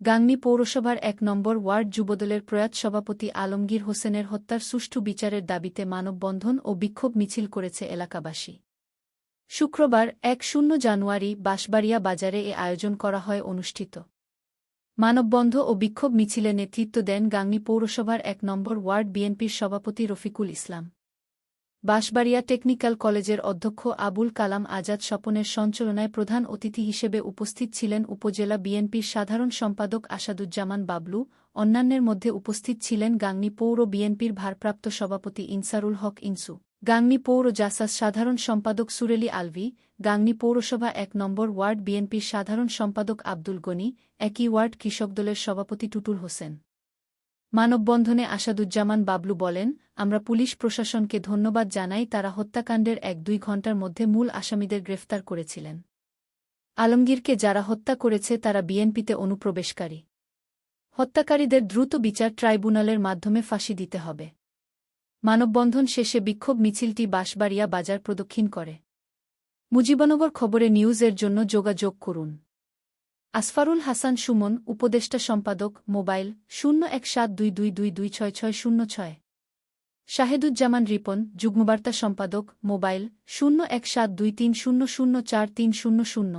গাংনী পৌরসভার এক নম্বর ওয়ার্ড যুবদলের প্রয়াত সভাপতি আলমগীর হোসেনের হত্যার সুষ্ঠু বিচারের দাবিতে মানববন্ধন ও বিক্ষোভ মিছিল করেছে এলাকাবাসী। শুক্রবার এক শূন্য জানুয়ারি বাঁশবাড়িয়া বাজারে এ আয়োজন করা হয় অনুষ্ঠিত। মানববন্ধ ও বিক্ষোভ মিছিলে নেতৃত্ব দেন গাংনী পৌরসভার এক নম্বর ওয়ার্ড বিএনপির সভাপতি রফিকুল ইসলাম। বাঁশবাড়িয়া টেকনিক্যাল কলেজের অধ্যক্ষ আবুল কালাম আজাদ স্বপনের সঞ্চালনায় প্রধান অতিথি হিসেবে উপস্থিত ছিলেন উপজেলা বিএনপির সাধারণ সম্পাদক আসাদুজ্জামান বাবলু, অন্যান্যের মধ্যে উপস্থিত ছিলেন গাংনী পৌর বিএনপির ভারপ্রাপ্ত সভাপতি ইনসারুল হক ইনসু, গাংনী পৌর জাসাস সাধারণ সম্পাদক সুরেলি আলভি, গাংনী পৌরসভা এক নম্বর ওয়ার্ড বিএনপির সাধারণ সম্পাদক আব্দুল গনি, একই ওয়ার্ড কৃষক দলের সভাপতি টুটুল হোসেন। মানববন্ধনে আসাদুজ্জামান বাবলু বলেন, আমরা পুলিশ প্রশাসনকে ধন্যবাদ জানাই তারা হত্যাকাণ্ডের এক দুই ঘণ্টার মধ্যে মূল আসামিদের গ্রেফতার করেছিলেন। আলমগীরকে যারা হত্যা করেছে তারা বিএনপিতে অনুপ্রবেশকারী। হত্যাকারীদের দ্রুত বিচার ট্রাইব্যুনালের মাধ্যমে ফাঁসি দিতে হবে। মানববন্ধন শেষে বিক্ষোভ মিছিলটি বাঁশবাড়িয়া বাজার প্রদক্ষিণ করে। মুজিবনগর খবরে নিউজের জন্য যোগাযোগ করুন। আসফারুল হাসান সুমন, উপদেষ্টা সম্পাদক, মোবাইল, শূন্য এক সাত দুই দুই দুই দুই ছয় ছয় শূন্য ছয়। শাহেদুজ্জামান রিপন, যুগ্মবার্তা সম্পাদক, মোবাইল, শূন্য এক সাত দুই তিন শূন্য শূন্য চার তিন শূন্য শূন্য।